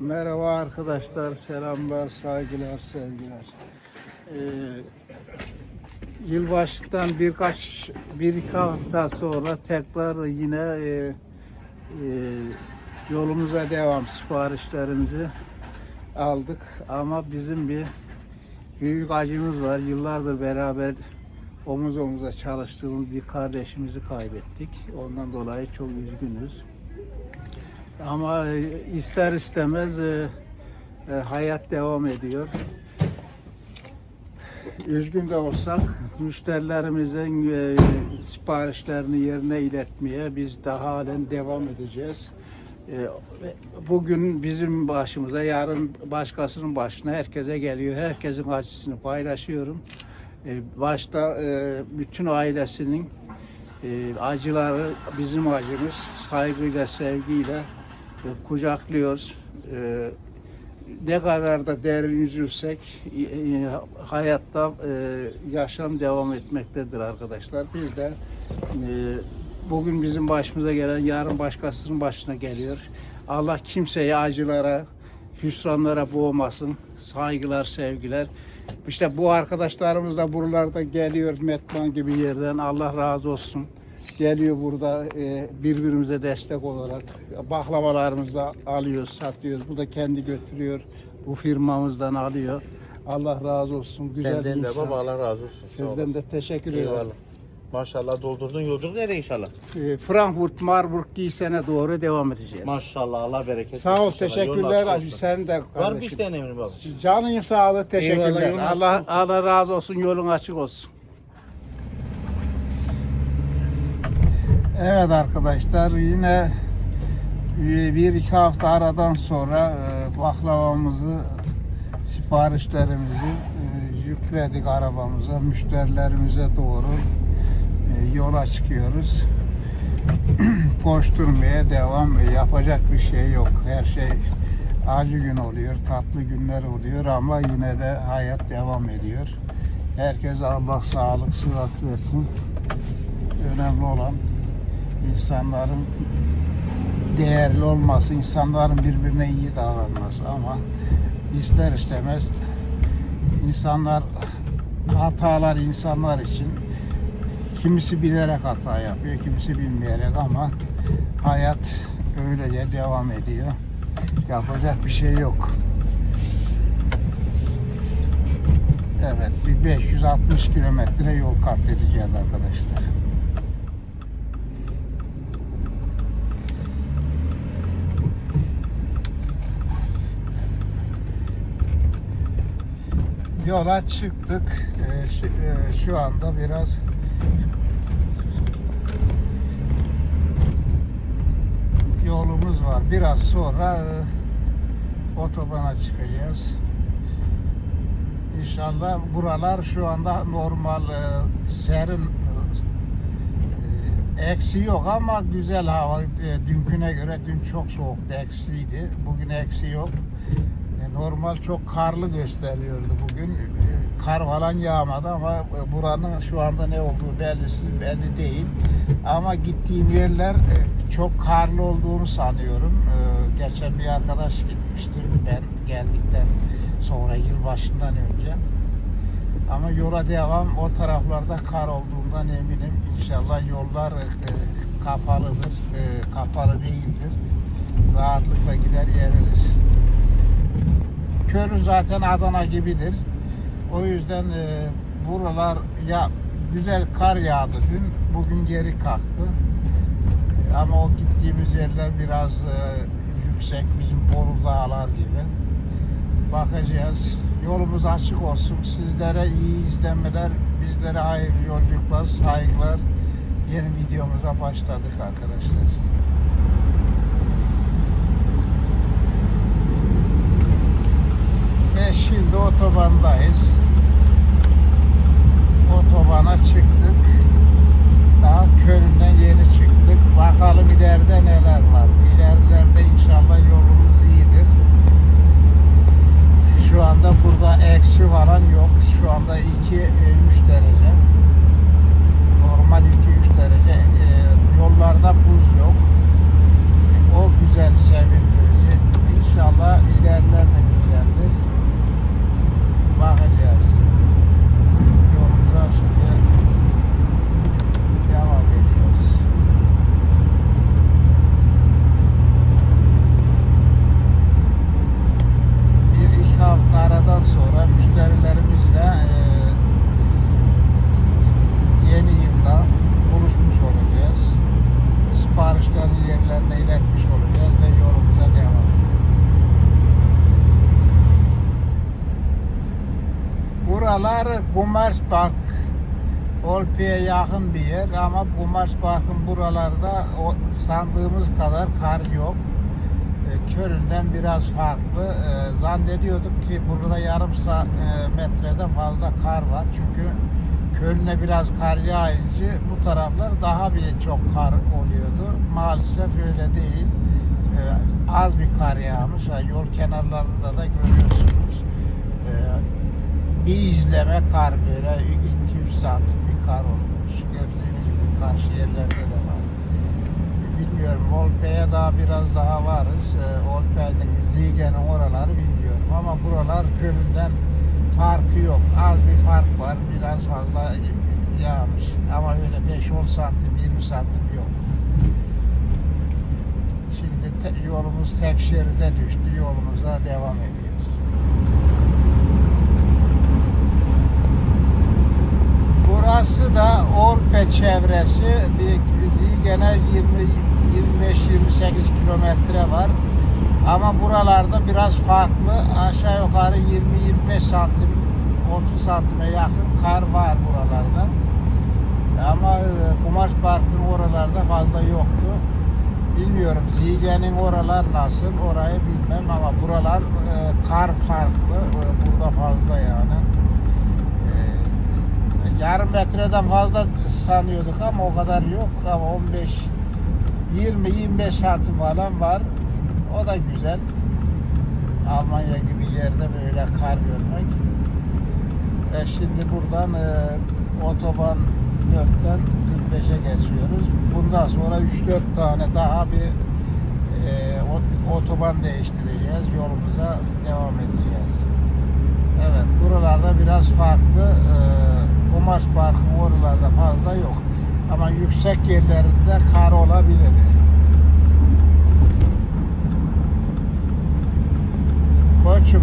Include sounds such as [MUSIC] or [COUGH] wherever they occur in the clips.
Merhaba arkadaşlar, selamlar, saygılar, sevgiler. Ee, yılbaşından birkaç, bir iki hafta sonra tekrar yine e, e, yolumuza devam siparişlerimizi aldık. Ama bizim bir büyük acımız var. Yıllardır beraber omuz omuza çalıştığımız bir kardeşimizi kaybettik. Ondan dolayı çok üzgünüz. Ama e, ister istemez e, e, hayat devam ediyor. Üzgün de olsak müşterilerimizin e, siparişlerini yerine iletmeye biz daha halen devam edeceğiz. E, bugün bizim başımıza, yarın başkasının başına herkese geliyor. Herkesin acısını paylaşıyorum. E, başta e, bütün ailesinin e, acıları bizim acımız. Saygıyla, sevgiyle e, kucaklıyoruz. E, ne kadar da derin üzülsek e, e, hayatta e, yaşam devam etmektedir arkadaşlar. Biz de e, bugün bizim başımıza gelen yarın başkasının başına geliyor. Allah kimseyi acılara, hüsranlara boğmasın. Saygılar, sevgiler. İşte bu arkadaşlarımız da buralarda geliyor Metman gibi yerden. Allah razı olsun. Geliyor burada e, birbirimize destek olarak baklavalarımızı alıyoruz, satıyoruz. Bu da kendi götürüyor. Bu firmamızdan alıyor. Allah razı olsun. Güzel Senden bir de insan. baba Allah razı olsun. Sağ Sizden olasın. de teşekkür ederim. Eyvallah. Maşallah doldurdun yolculuk nereye inşallah? E, Frankfurt, Marburg Giysen'e doğru devam edeceğiz. Maşallah Allah bereket Sağ ol, versin inşallah. Yolun teşekkürler. olsun. Sen de Var mı kardeşim. isteyen emrin baba? Canın sağlığı, teşekkürler. Eyvallah, yolun açık Allah. Allah razı olsun, yolun açık olsun. Evet arkadaşlar yine bir iki hafta aradan sonra e, baklavamızı siparişlerimizi e, yükledik arabamıza müşterilerimize doğru e, yola çıkıyoruz. [CLEARS THROAT] Koşturmaya devam yapacak bir şey yok. Her şey acı gün oluyor, tatlı günler oluyor ama yine de hayat devam ediyor. Herkes Allah sağlık, sıhhat versin. Önemli olan insanların değerli olması, insanların birbirine iyi davranması ama ister istemez insanlar hatalar insanlar için kimisi bilerek hata yapıyor, kimisi bilmeyerek ama hayat öylece devam ediyor. Yapacak bir şey yok. Evet, bir 560 kilometre yol kat edeceğiz arkadaşlar. Yola çıktık. Ee, şu, e, şu anda biraz yolumuz var. Biraz sonra e, otobana çıkacağız. İnşallah buralar şu anda normal e, serin e, eksi yok ama güzel hava. E, dünküne göre dün çok soğuktu, eksiydi. Bugün eksi yok. E, Normal çok karlı gösteriyordu bugün. E, Kar falan yağmadı ama e, buranın şu anda ne olduğu bellisiz belli değil. Ama gittiğim yerler çok karlı olduğunu sanıyorum. Geçen bir arkadaş gitmiştir ben geldikten sonra yılbaşından önce. Ama yola devam o taraflarda kar olduğundan eminim. İnşallah yollar kapalıdır, kapalı değildir. Rahatlıkla gider geliriz. Körü zaten Adana gibidir. O yüzden e, buralar ya güzel kar yağdı dün. Bugün geri kalktı. E, ama o gittiğimiz yerler biraz e, yüksek. Bizim Bolu Dağlar gibi. Bakacağız. Yolumuz açık olsun. Sizlere iyi izlemeler, bizlere hayırlı yolculuklar, saygılar. Yeni videomuza başladık arkadaşlar. Ve şimdi otobandayız. Otobana çıktık. Daha köründen yeni çıktık. Bakalım ileride neler var. İlerilerde inşallah yolumuz iyidir. Şu anda burada eksi varan yok. Şu anda 2-3 e, derece. Normal 2-3 derece. E, yollarda buz yok. E, o güzel sevindirici. İnşallah ilerler de güzeldir. Bakit? Buralar Gumersbach Olpi'ye yakın bir yer ama Gumersbach'ın buralarda o sandığımız kadar kar yok. E, Köln'den biraz farklı. E, zannediyorduk ki burada yarım sa- e, metreden fazla kar var. Çünkü Köln'e biraz kar yağınca bu taraflar daha bir çok kar oluyordu. Maalesef öyle değil. E, az bir kar yağmış. Yol kenarlarında da görüyorsunuz. Bir izleme kar böyle 200 santim bir kar olmuş. Gördüğünüz gibi karşı yerlerde de var. Bilmiyorum Olpe'ye daha biraz daha varız. Ee, Olpe'nin Zigen'in oraları bilmiyorum ama buralar Köln'den farkı yok. Az bir fark var. Biraz fazla yağmış. Ama öyle 5-10 santim 20 santim yok. Şimdi te- yolumuz tek şeride düştü. Yolumuza devam ediyoruz. Burası da Olpe çevresi. Bir Zigen'e 20 25-28 kilometre var. Ama buralarda biraz farklı. Aşağı yukarı 20-25 santim 30 santime yakın kar var buralarda. Ama e, Kumaş Park'ın oralarda fazla yoktu. Bilmiyorum Zigen'in oralar nasıl orayı bilmem ama buralar e, kar farklı. E, Burada fazla yani. Yarım metreden fazla sanıyorduk ama o kadar yok ama 15 20-25 santim falan var. O da güzel. Almanya gibi yerde böyle kar görmek. E şimdi buradan e, otoban 4'ten 45'e geçiyoruz. Bundan sonra 3-4 tane daha bir e, ot- otoban değiştireceğiz. Yolumuza devam edeceğiz. Evet buralarda biraz farklı. E, Kumaş Parkı oralarda fazla yok. Ama yüksek yerlerinde kar olabilir. Koçum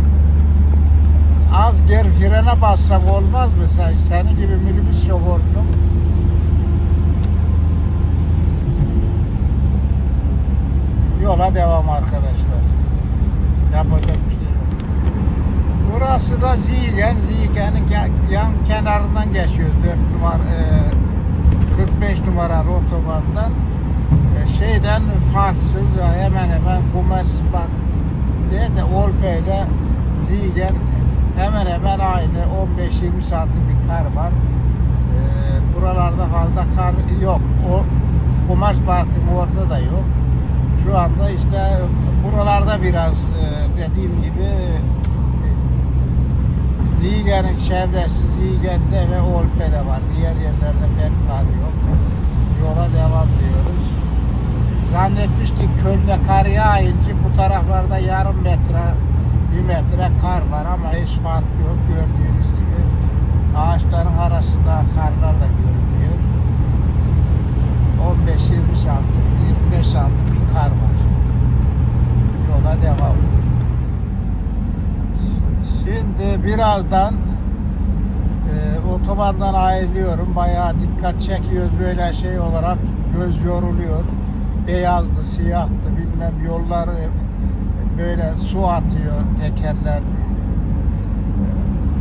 az geri frene bassak olmaz mı sen? Senin gibi minibüs şoförünüm. Yola devam arkadaşlar. Yapacak bir şey. Burası da Ziegen. Ziegen'in ke- yan kenarından geçiyoruz. 4 numara, e, 45 numaralı otobandan. E, şeyden farksız hemen hemen Commerzbank diye de Olpe ile hemen hemen aynı 15-20 santim bir kar var. E, buralarda fazla kar yok. O Commerzbank'ın orada da yok. Şu anda işte buralarda biraz dediğim gibi Zigen'in çevresi Zigen'de ve Olpe'de var. Diğer yerlerde pek kar yok. Yola devam diyoruz. Zannetmiştik Köln'e kar yağınca bu taraflarda yarım metre, bir metre kar var ama hiç fark yok gördüğünüz gibi. Ağaçların arasında karlar da görünüyor. 15-20 santim, 25 santim bir kar var. Yola devam. Şimdi birazdan e, otobandan ayrılıyorum. Bayağı dikkat çekiyoruz böyle şey olarak. Göz yoruluyor. Beyazdı, siyahtı bilmem yollar böyle su atıyor tekerler. E,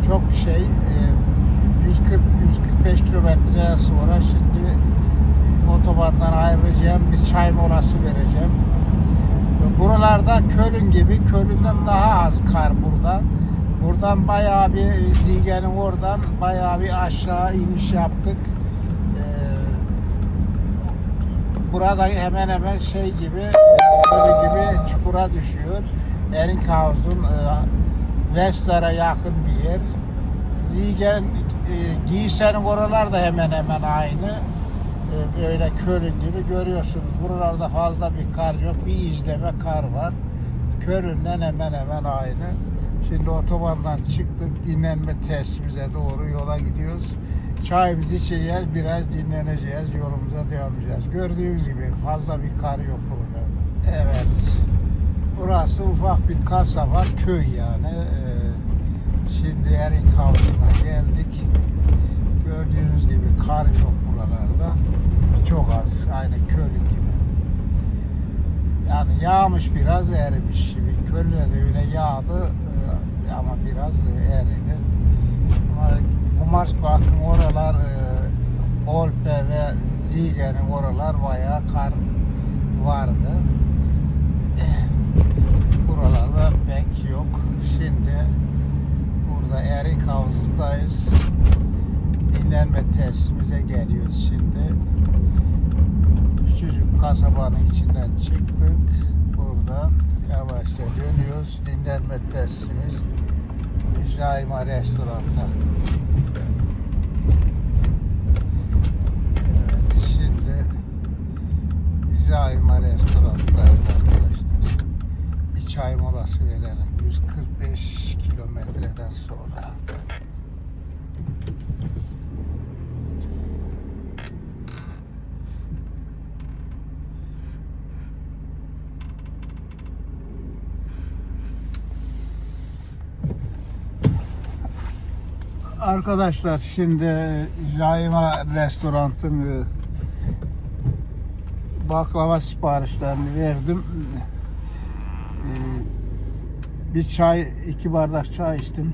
Çok şey e, 140-145 kilometre sonra şimdi otobandan ayrılacağım. Bir çay molası vereceğim. Buralarda Köln gibi, Köln'den daha az kar burada. Buradan bayağı bir Zigen'in oradan bayağı bir aşağı iniş yaptık. Ee, burada hemen hemen şey gibi, gibi çukura düşüyor. Erinkhausen, e, Westler'e yakın bir yer. Zigen, e, Gießen'in oralar da hemen hemen aynı. E, böyle Köln gibi görüyorsunuz. Buralarda fazla bir kar yok. Bir izleme kar var. Köln'den hemen hemen aynı. Şimdi otobandan çıktık. Dinlenme tesisimize doğru yola gidiyoruz. Çayımızı içeceğiz. Biraz dinleneceğiz. Yolumuza devam edeceğiz. Gördüğünüz gibi fazla bir kar yok buralarda. Evet. Burası ufak bir kasaba, köy yani. Ee, şimdi Erinkhausen'a geldik. Gördüğünüz gibi kar yok buralarda. Çok az. Aynı Köln gibi. Yani yağmış biraz erimiş. Köln'e de öyle yağdı ama biraz eridi. Kumarsbak'ın oralar e, Olpe ve Zige'nin oralar bayağı kar vardı. [CLEARS THROAT] Buralarda pek yok. Şimdi burada Erik Havuz'undayız. Dinlenme tesisimize geliyoruz şimdi. Küçücük kasabanın içinden çıktık. Dinlenme tesisimiz Jaima Restorant'a. Evet, şimdi Jaima Restorant'tayız arkadaşlar. Bir çay molası verelim. 145 kilometreden sonra. Arkadaşlar şimdi Jaima Restorant'ın e, baklava siparişlerini verdim. E, Bir çay, iki bardak çay içtim.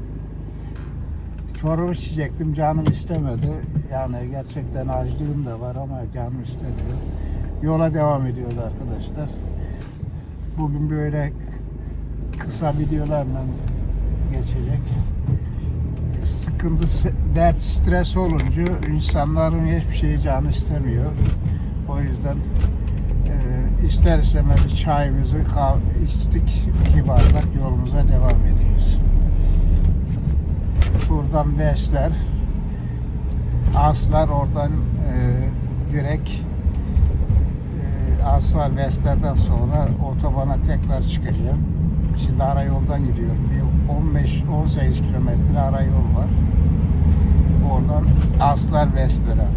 Çorba içecektim, canım istemedi. Yani gerçekten açlığım da var ama canım istemiyor. Yola devam ediyoruz arkadaşlar. Bugün böyle kısa videolarla geçecek sıkıntı, dert, stres olunca insanların hiçbir şeyi canı istemiyor. O yüzden e, ister istemez çayımızı içtik, iki bardak yolumuza devam ediyoruz. Buradan Vesler, Aslar oradan e, direkt e, Aslar Vesler'den sonra otobana tekrar çıkacağım. Şimdi ara yoldan gidiyorum. Bir 15-18 kilometre ara yol var. Oradan Aslar Vesler'e.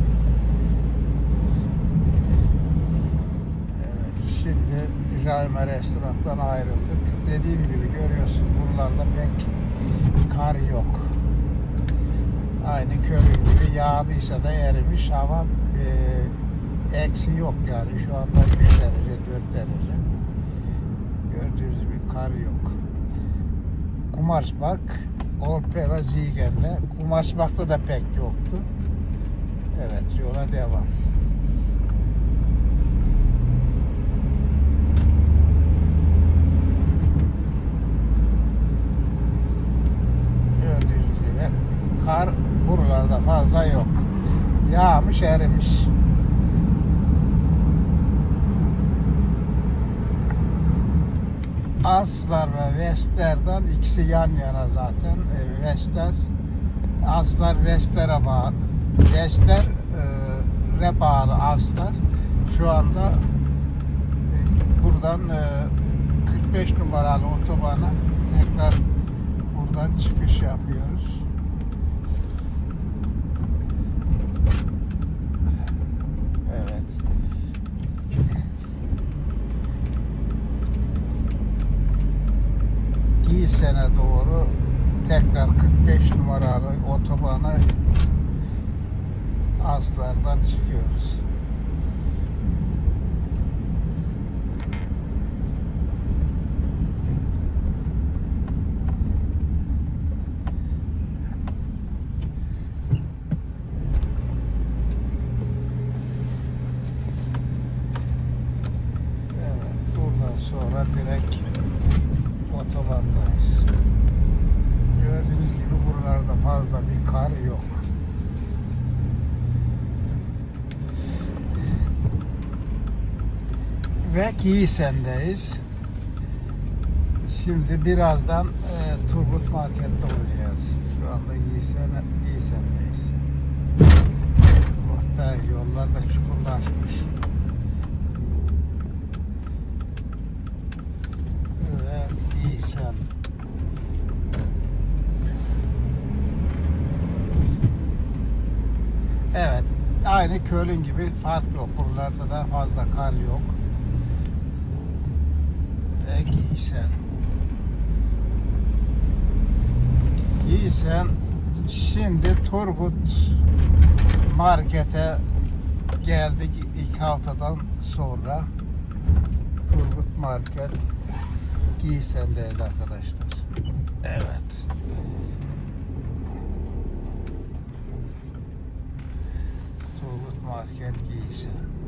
Evet, şimdi Jaime Restoran'tan ayrıldık. Dediğim gibi görüyorsun buralarda pek kar yok. Aynı körün gibi yağdıysa da erimiş hava e, eksi yok yani şu anda 3 derece 4 derece. Gördüğünüz gibi kar yok. Kumarsbak, Olpe ve Zigen'de. Kumarsbak'ta da pek yoktu. Evet yola devam. Gördüğünüz gibi kar buralarda fazla yok. Yağmış erimiş. Aslar ve Vester'dan ikisi yan yana zaten. E, Vester Aslar Vester'e bağlı. Vester e, bağlı Aslar. Şu anda e, buradan e, 45 numaralı otobana tekrar buradan çıkış yapıyoruz. Evet. Giysen'e doğru tekrar 45 numaralı otobana Aslar'dan çıkıyoruz. Evet, buradan sonra direkt otobandayız. Gördüğünüz gibi buralarda fazla bir kar yok. Ve Giysen'deyiz. Şimdi birazdan e, Turgut Market'te olacağız. Şu anda Giysen, Giysen'deyiz. Oh be, yollar da çukurlaşmış. Evet, Giysen. Evet, aynı Köln gibi fark yok. Buralarda da fazla kar yok giysen. Giysen şimdi Turgut markete geldik ilk haftadan sonra. Turgut Market Giysen'deyiz arkadaşlar. Evet. Turgut Market Giysen.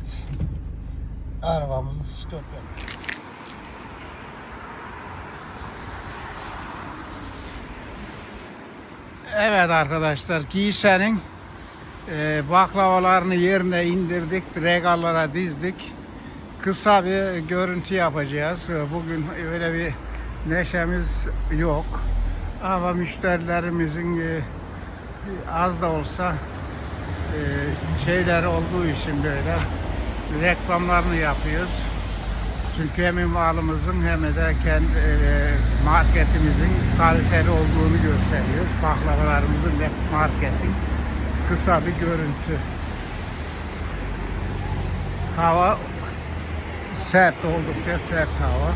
Evet. Arabamızı stop yaptık. Evet arkadaşlar Giysen'in e, baklavalarını yerine indirdik. Regallara dizdik. Kısa bir görüntü yapacağız. Bugün öyle bir neşemiz yok. Ama müşterilerimizin e, az da olsa e, şeyler olduğu için böyle reklamlarını yapıyoruz. Çünkü hem malımızın hem de kendi e, marketimizin kaliteli olduğunu gösteriyoruz. Baklavalarımızın ve marketin kısa bir görüntü. Hava sert oldukça sert hava.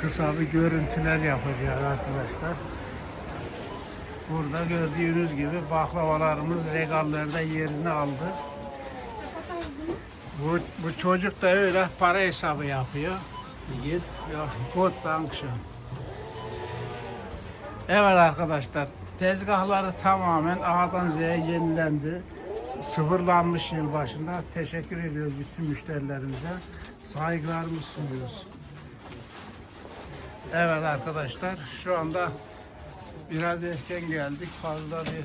Kısa bir görüntüler yapacağız arkadaşlar. Burada gördüğünüz gibi baklavalarımız regallarda yerini aldı. Bu, bu çocuk da öyle para hesabı yapıyor. Git. Gut dankeschön. Evet arkadaşlar, tezgahları tamamen A'dan Z'ye yenilendi. Sıfırlanmış yıl başında. Teşekkür ediyoruz bütün müşterilerimize. Saygılarımızı sunuyoruz. Evet arkadaşlar, şu anda biraz erken geldik. Fazla bir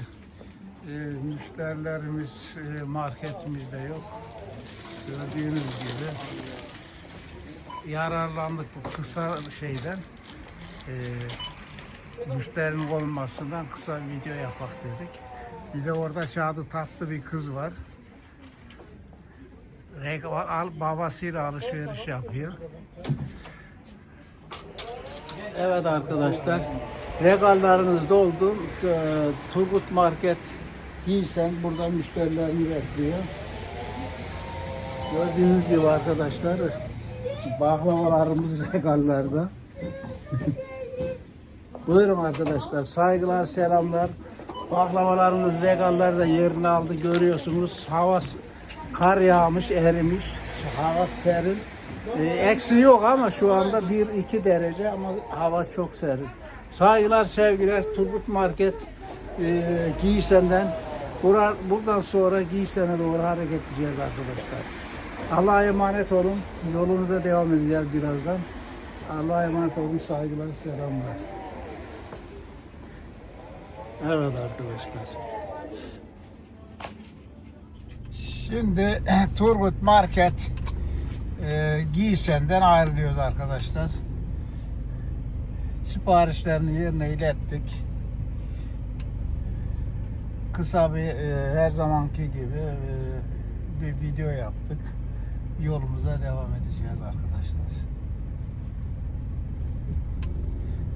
e, müşterilerimiz e, marketimizde yok. Gördüğünüz gibi yararlandık bu kısa şeyden. E, müşterinin olmasından kısa bir video yapak dedik. Bir de orada çağdı tatlı bir kız var. Al, babasıyla alışveriş yapıyor. Evet arkadaşlar. Regallarınız doldu. Ee, Turgut Market giysen burada müşterilerini bekliyor. Gördüğünüz gibi arkadaşlar baklavalarımız [LAUGHS] regallarda. Buyurun arkadaşlar. Saygılar, selamlar. Baklavalarımız regallarda yerini aldı. Görüyorsunuz. Hava kar yağmış, erimiş. Hava serin. Ee, eksi yok ama şu anda 1-2 derece ama hava çok serin. Saygılar, sevgiler. Turgut Market e, Giysen'den. Bura, buradan sonra Giysen'e doğru hareket edeceğiz arkadaşlar. Allah'a emanet olun. Yolumuza devam edeceğiz birazdan. Allah'a emanet olun. Saygılar, selamlar. Evet arkadaşlar. Şimdi [CLEARS THROAT] Turgut Market e, Giysen'den ayrılıyoruz arkadaşlar. Siparişlerini yerine ilettik. Kısa bir e, her zamanki gibi e, bir video yaptık. Yolumuza devam edeceğiz arkadaşlar.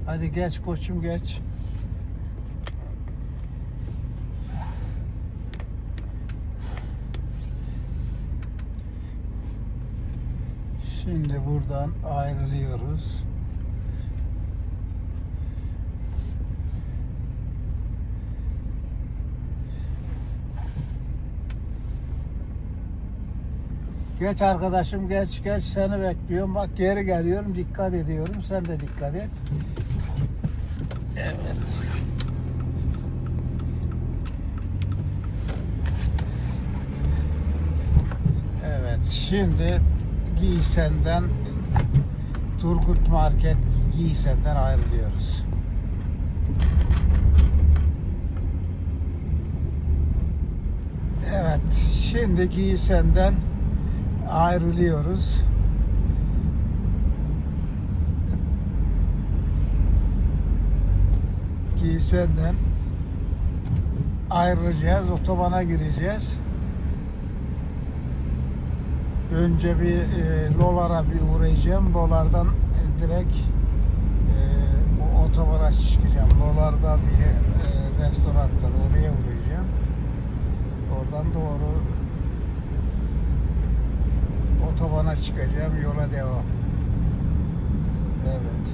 Hadi geç koçum geç. Şimdi buradan ayrılıyoruz. Geç arkadaşım geç geç seni bekliyorum. Bak geri geliyorum dikkat ediyorum. Sen de dikkat et. Evet. Evet şimdi Giysen'den Turgut Market Giysen'den ayrılıyoruz. Evet şimdi Giysen'den ayrılıyoruz. Giysen'den ayrılacağız, otobana gireceğiz. Önce bir e, Lolar'a bir uğrayacağım. Lolar'dan e, direkt e, o otobana çıkacağım. Lolar'da bir e, restoran var. Oraya uğrayacağım. Oradan doğru otobana çıkacağım. Yola devam. Evet.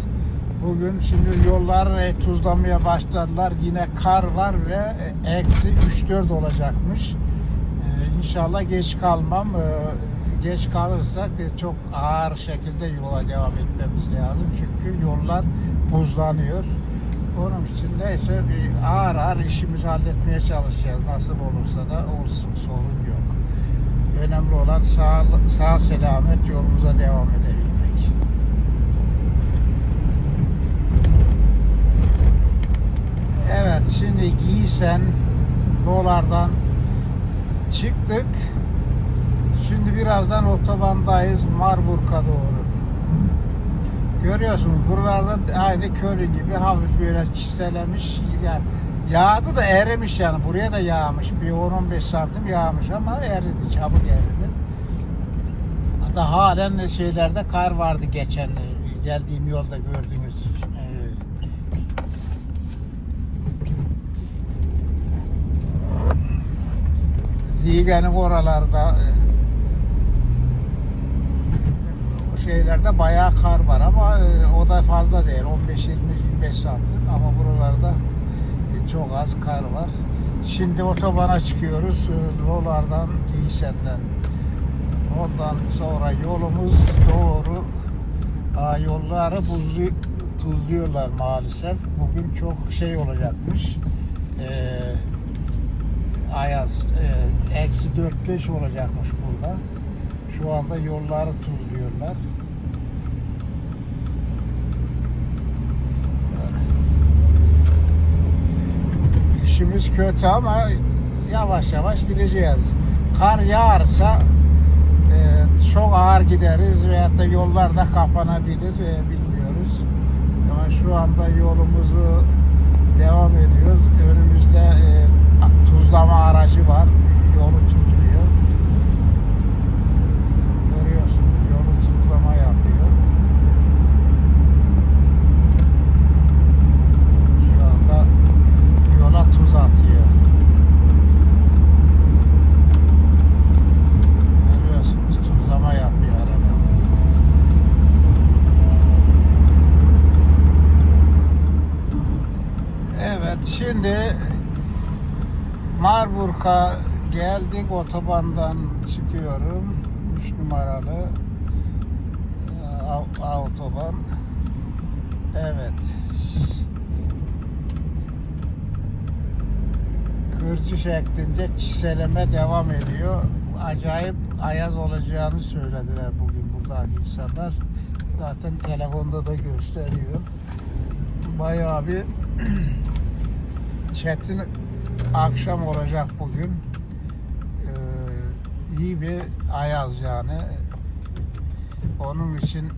Bugün şimdi yollar e, tuzlamaya başladılar. Yine kar var ve e, eksi 3-4 olacakmış. E, İnşallah geç kalmam. E, Geç kalırsak çok ağır şekilde yola devam etmemiz lazım. Çünkü yollar buzlanıyor. Onun için neyse bir ağır ağır işimizi halletmeye çalışacağız. Nasıl olursa da olsun sorun yok. Önemli olan sağ, sağ selamet yolumuza devam edebilmek. Evet şimdi giysen dolardan çıktık. Şimdi birazdan otobandayız Marburg'a doğru. Görüyorsunuz buralarda aynı Köln gibi hafif böyle çiselemiş yani yağdı da erimiş yani. Buraya da yağmış. Bir 10-15 santim yağmış ama eridi. Çabuk eridi. Hatta halen de şeylerde kar vardı geçen geldiğim yolda gördüğünüz. Ee, Zige'nin oralarda e, şeylerde bayağı kar var ama e, o da fazla değil. 15-20-25 santim ama buralarda e, çok az kar var. Şimdi otobana çıkıyoruz e, Lolardan Giysen'den. Ondan sonra yolumuz doğru Aa, yolları buzlu, tuzluyorlar maalesef. Bugün çok şey olacakmış. Ee, Ayaz e, eksi 4-5 olacakmış burada. Şu anda yolları tuzluyorlar. Evet. İşimiz kötü ama yavaş yavaş gideceğiz. Kar yağarsa e, çok ağır gideriz veyahut da yollarda kapanabilir e, bilmiyoruz. Ama şu anda yolumuzu devam ediyoruz. Önümüzde e, tuzlama aracı var. Yolu tuzluyor. Görüyorsunuz yolu tuzlama yapıyor. Şu anda yola tuz atıyor. Görüyorsunuz tuzlama yapıyor araba. Evet şimdi Marburg'a geldik otobandan çıkıyorum. 3 numaralı e, autoban. Evet. Kırcı şeklinde çiseleme devam ediyor. Acayip ayaz olacağını söylediler bugün buradaki insanlar. Zaten telefonda da gösteriyor. Bayağı bir [CLEARS THROAT] çetin akşam olacak bugün. İyi bir ayaz yani. Onun için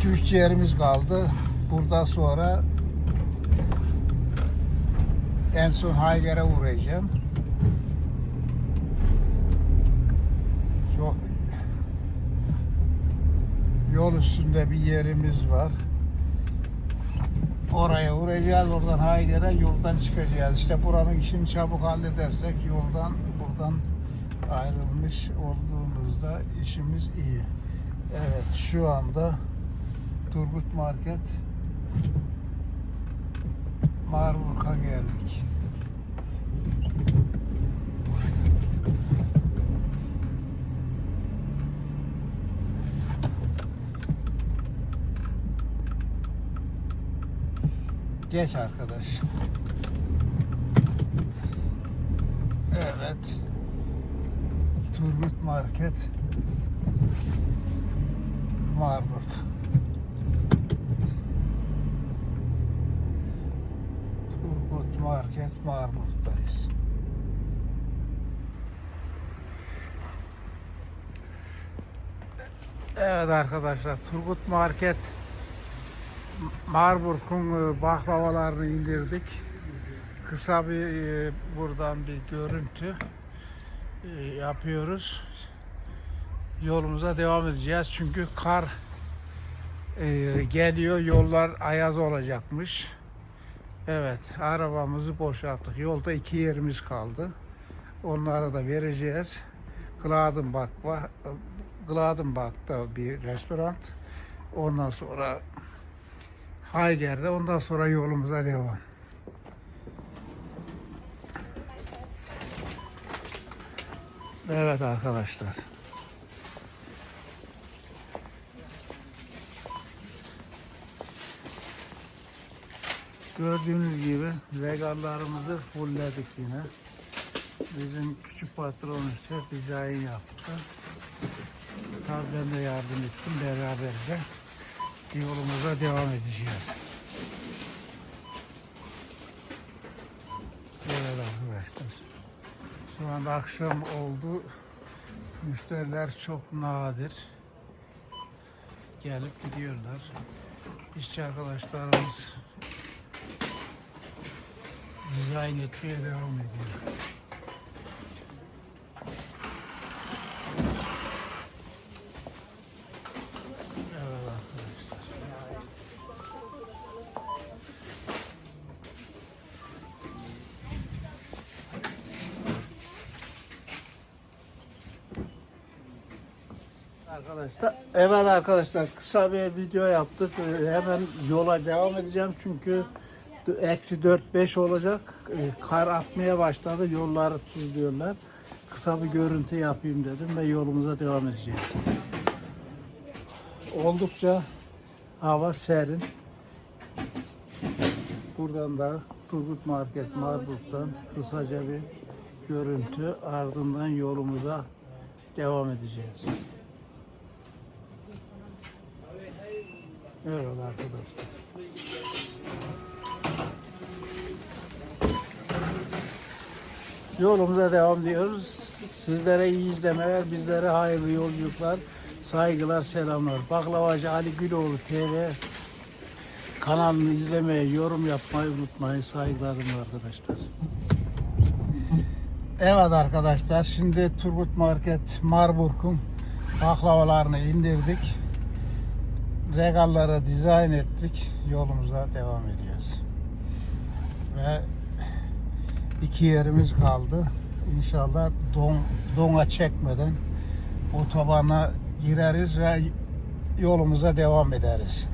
2-3 yerimiz kaldı. Buradan sonra en son Hayger'e uğrayacağım. Çok yol üstünde bir yerimiz var. Oraya uğrayacağız. Oradan Hayger'e yoldan çıkacağız. İşte buranın işini çabuk halledersek yoldan buradan ayrılmış olduğumuzda işimiz iyi. Evet şu anda Turgut Market Marburg'a geldik. Geç arkadaş. Evet. Turgut Market Marburg. Turgut Market Marburg'dayız. Evet arkadaşlar Turgut Market Marburg'un e, baklavalarını indirdik. Kısa bir e, buradan bir görüntü yapıyoruz. Yolumuza devam edeceğiz çünkü kar e, geliyor. Yollar ayaz olacakmış. Evet, arabamızı boşalttık. Yolda iki yerimiz kaldı. Onları da vereceğiz. Kladım bakva Gladenbach'ta bir restoran. Ondan sonra Hayger'de. Ondan sonra yolumuza devam. Evet arkadaşlar. Gördüğünüz gibi regallarımızı fullledik yine. Bizim küçük patron işte dizayn yaptı. Tabii de yardım ettim beraberce. Yolumuza devam edeceğiz. Evet arkadaşlar. Şu anda akşam oldu. Müşteriler çok nadir. Gelip gidiyorlar. İşçi arkadaşlarımız dizayn etmeye devam ediyor. Evet arkadaşlar. Arkadaşlar, evet arkadaşlar kısa bir video yaptık. Ee, Hemen yola devam edeceğim çünkü eksi 4-5 olacak. Ee, Kar atmaya başladı. Yolları tuzluyorlar. Kısa bir görüntü yapayım dedim ve yolumuza devam edeceğiz. Oldukça hava serin. Buradan da Turgut Market Marburg'dan kısaca bir görüntü ardından yolumuza devam edeceğiz. Evet arkadaşlar. Yolumuza devam ediyoruz. Sizlere iyi izlemeler, bizlere hayırlı yolculuklar, saygılar, selamlar. Baklavacı Ali Güloğlu TV kanalını izlemeyi, yorum yapmayı unutmayın. Saygılarım arkadaşlar. Evet arkadaşlar, şimdi Turgut Market Marburg'un baklavalarını indirdik. Regalları dizayn ettik. Yolumuza devam ediyoruz. Ve iki yerimiz kaldı. İnşallah don, dona çekmeden otobana gireriz ve yolumuza devam ederiz.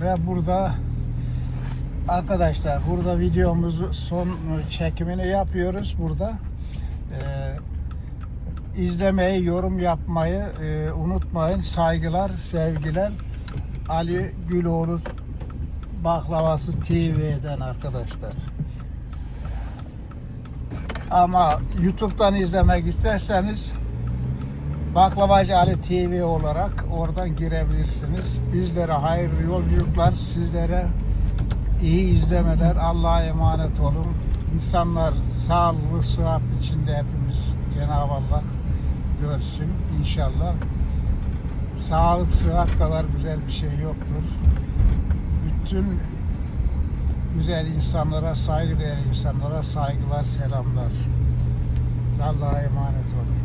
Ve burada arkadaşlar burada videomuzu son çekimini yapıyoruz burada. Ee, izlemeyi, yorum yapmayı e, unutmayın. Saygılar, sevgiler. Ali Güloğlu Baklavası TV'den arkadaşlar. Ama YouTube'dan izlemek isterseniz Baklavacı Ali TV olarak oradan girebilirsiniz. Bizlere hayırlı yolculuklar, sizlere iyi izlemeler. Allah'a emanet olun. İnsanlar sağlıklı, sıhhat içinde hepimiz Cenab-ı Allah görsün inşallah. Sağlık, sıhhat kadar güzel bir şey yoktur. Bütün güzel insanlara, saygıdeğer insanlara saygılar, selamlar. Allah'a emanet olun.